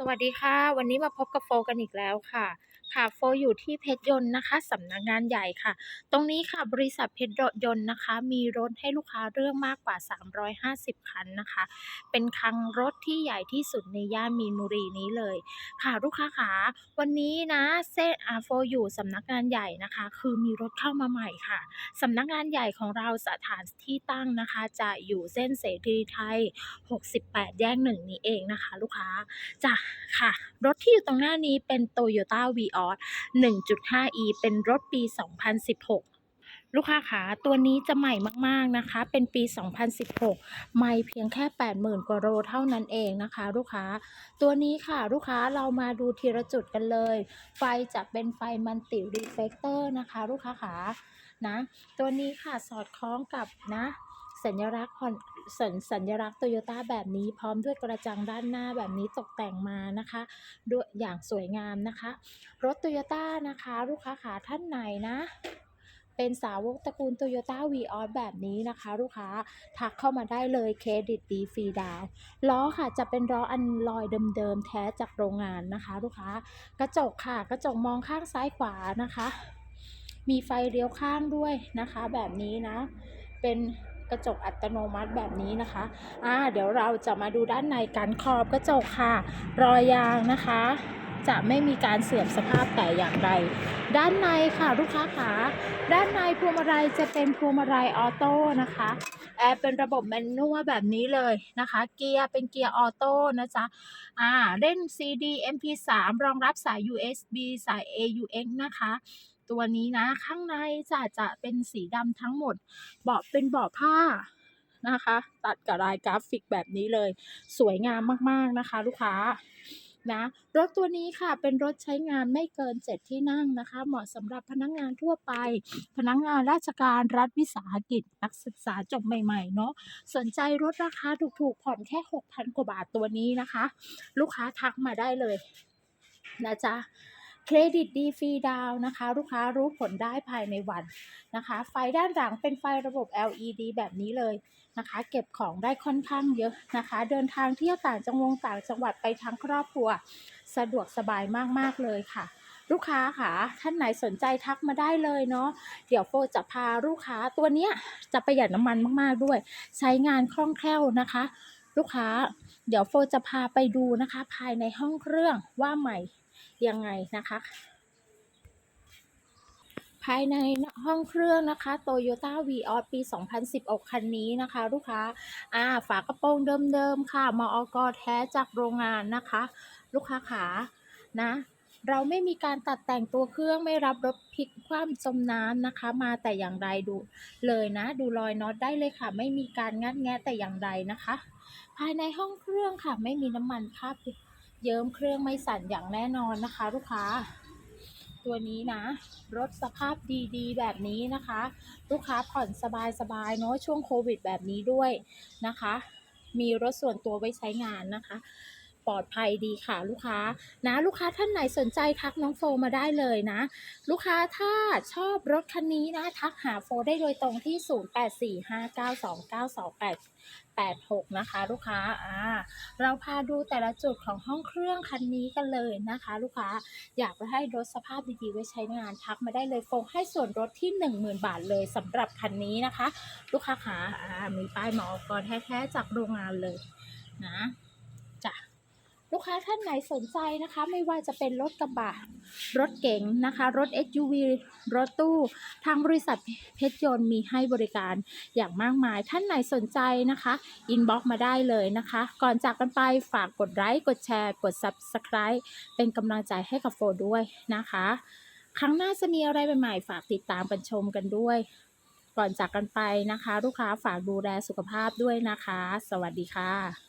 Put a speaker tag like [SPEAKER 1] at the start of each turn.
[SPEAKER 1] สวัสดีค่ะ วันนี้มาพบกับโฟกันอีกแล้วค่ะ ค่ะโฟอยู่ที่เพชรยนต์นะคะสำนักงานใหญ่ค่ะ ตรงนี้ค่ะบริษัทเพชรยนต์นะคะ มีรถให้ลูกค้าเลือกมากกว่า 350 คันนะคะ เป็นคลังรถที่ใหญ่ที่สุดในย่านมีนบุรีนี้เลย ค่ะลูกค้าขาวันนี้นะเส้นอาโฟอยู่สำนักงานใหญ่นะคะ คือมีรถเข้ามาใหม่ค่ะสำนักงานใหญ่ของเราสถานที่ตั้งนะคะ จะอยู่เส้นเสรีไทย 68 แยกหนึ่งนี้เองนะคะ ลูกค้าจ้ะค่ะ รถที่อยู่ตรงหน้านี้เป็น Toyota Vios 1.5e เป็นรถปี 2016ลูกค้าขาตัวนี้จะใหม่มากๆนะคะ เป็นปี 2016ไม่เพียงแค่ 80,000 กว่าโลเท่านั้นเองนะคะ ลูกค้า ตัวนี้ค่ะลูกค้าเรามาดูทีละจุดกันเลย ไฟจะเป็นไฟมันติรีเฟกเตอร์นะคะ ลูกค้าขานะ ตัวนี้ค่ะสอดคล้องกับนะ สัญลักษณ์สัญสัญลักษณ์โตโยต้าแบบนี้พร้อมด้วยกระจังด้านหน้าแบบนี้ตกแต่งมานะคะด้วยอย่างสวยงามนะคะ รถโตโยต้านะคะ ลูกค้าขาท่านไหนนะเป็นสาวกตระกูลโตโยต้าวีออสแบบนี้นะคะ ลูกค้าทักเข้ามาได้เลยเครดิตดีฟรีดาวล้อค่ะจะเป็นล้ออันลอยเดิมๆแท้จากโรงงานนะคะ ลูกค้ากระจกค่ะ กระจกมองข้างซ้ายขวานะคะ มีไฟเลี้ยวข้างด้วยนะคะ แบบนี้นะ เป็น กระจกอัตโนมัติแบบนี้นะคะอ่าเดี๋ยวเราจะมาดูด้านในกันขอบกระจกค่ะ รอยยางนะคะ จะไม่มีการเสื่อมสภาพแต่อย่างใดด้านในค่ะลูกค้าขาด้านในพวงมาลัยจะเป็นพวงมาลัยออโต้นะคะแอร์เป็นระบบแมนนวลแบบนี้เลยนะคะ เกียร์เป็นเกียร์ออโต้นะจ๊ะอ่าเล่น CD MP3 รองรับสาย USB สาย AUX นะคะ ตัวนี้นะ ข้างในจะจะเป็นสีดำทั้งหมดเบาะเป็นเบาะผ้านะคะ ตัดกับลายกราฟิกแบบนี้เลย สวยงามมากๆนะคะ ลูกค้านะรถตัวนี้ค่ะเป็นรถใช้งานไม่เกิน 7 ที่นั่งนะคะ เหมาะสำหรับพนักงานทั่วไป พนักงานราชการรัฐวิสาหกิจ นักศึกษาจบใหม่ๆเนาะสนใจรถราคาถูกๆผ่อนแค่ 6,000 กว่าบาทตัวนี้นะคะ ลูกค้าทักมาได้เลยนะจ๊ะ เครดิตดีฟรีดาวนะคะ ลูกค้ารู้ผลได้ภายในวันนะคะ ไฟด้านหลังเป็นไฟระบบ LED แบบนี้เลยนะคะ เก็บของได้ค่อนข้างเยอะนะคะ เดินทางเที่ยวต่างจังหวัดต่างจังหวัดไปทั้งครอบครัว สะดวกสบายมาก ๆ เลยค่ะลูกค้าค่ะ ท่านไหนสนใจทักมาได้เลยเนาะ เดี๋ยวโฟจะพาลูกค้าตัวเนี้ยจะประหยัดน้ำมันมากๆด้วย ใช้งานคล่องแคล่วนะคะ ลูกค้า เดี๋ยวโฟจะพาไปดูนะคะ ภายในห้องเครื่องว่าใหม่ ยังไงนะคะ ภายในห้องเครื่องนะคะ Toyota Vios ปี 2016 คันนี้นะคะ ลูกค้าอ่าฝากระโปรงเดิมๆค่ะมอกแท้จากโรงงานนะคะ ลูกค้าขานะเราไม่มีการตัดแต่งตัวเครื่องไม่รับรถพลิกคว่ำจมน้ำนะคะ มาแต่อย่างใดดูเลยนะ ดูรอยน็อตได้เลยค่ะ ไม่มีการงัดแงะแต่อย่างใดนะคะ ภายในห้องเครื่องค่ะ ไม่มีน้ำมันคราบ เยิ้มเครื่องไม่สั่นอย่างแน่นอนนะคะ ลูกค้า ตัวนี้นะ รถสภาพดีๆ แบบนี้นะคะ ลูกค้าผ่อนสบายๆเนาะช่วงโควิดแบบนี้ด้วยนะคะ มีรถส่วนตัวไว้ใช้งานนะคะ ปลอดภัยดีค่ะลูกค้านะลูกค้าท่านไหนสนใจทักน้องโฟมาได้เลยนะ ลูกค้าถ้าชอบรถคันนี้นะ ทักหาโฟได้โดยตรงที่ 0845929286 นะคะ ลูกค้า อ่า เราพาดูแต่ละจุดของห้องเครื่องคันนี้กันเลยนะคะ ลูกค้า อยากไปให้รถสภาพดีๆไว้ใช้งานทักมาได้เลยโฟงให้ส่วนลดที่ 10,000 บาทเลยสำหรับคันนี้นะคะ ลูกค้าขาอ่า มีป้ายหมอกรแท้ๆจากโรงงานเลยนะจ้ะ ลูกค้าท่านไหนสนใจนะคะ ไม่ว่าจะเป็นรถกระบะ รถเก๋งนะคะ รถ SUV รถตู้ ทางบริษัทเพชรยนต์มีให้บริการอย่างมากมาย ท่านไหนสนใจนะคะอินบ็อกมาได้เลยนะคะ ก่อนจากกันไปฝากกดไลค์กดแชร์ กด Subscribe เป็นกำลังใจให้กับโฟด้วยนะคะ ครั้งหน้าจะมีอะไรใหม่ๆฝากติดตามกันชมกันด้วย ก่อนจากกันไปนะคะ ลูกค้าฝากดูแลสุขภาพด้วยนะคะ สวัสดีค่ะ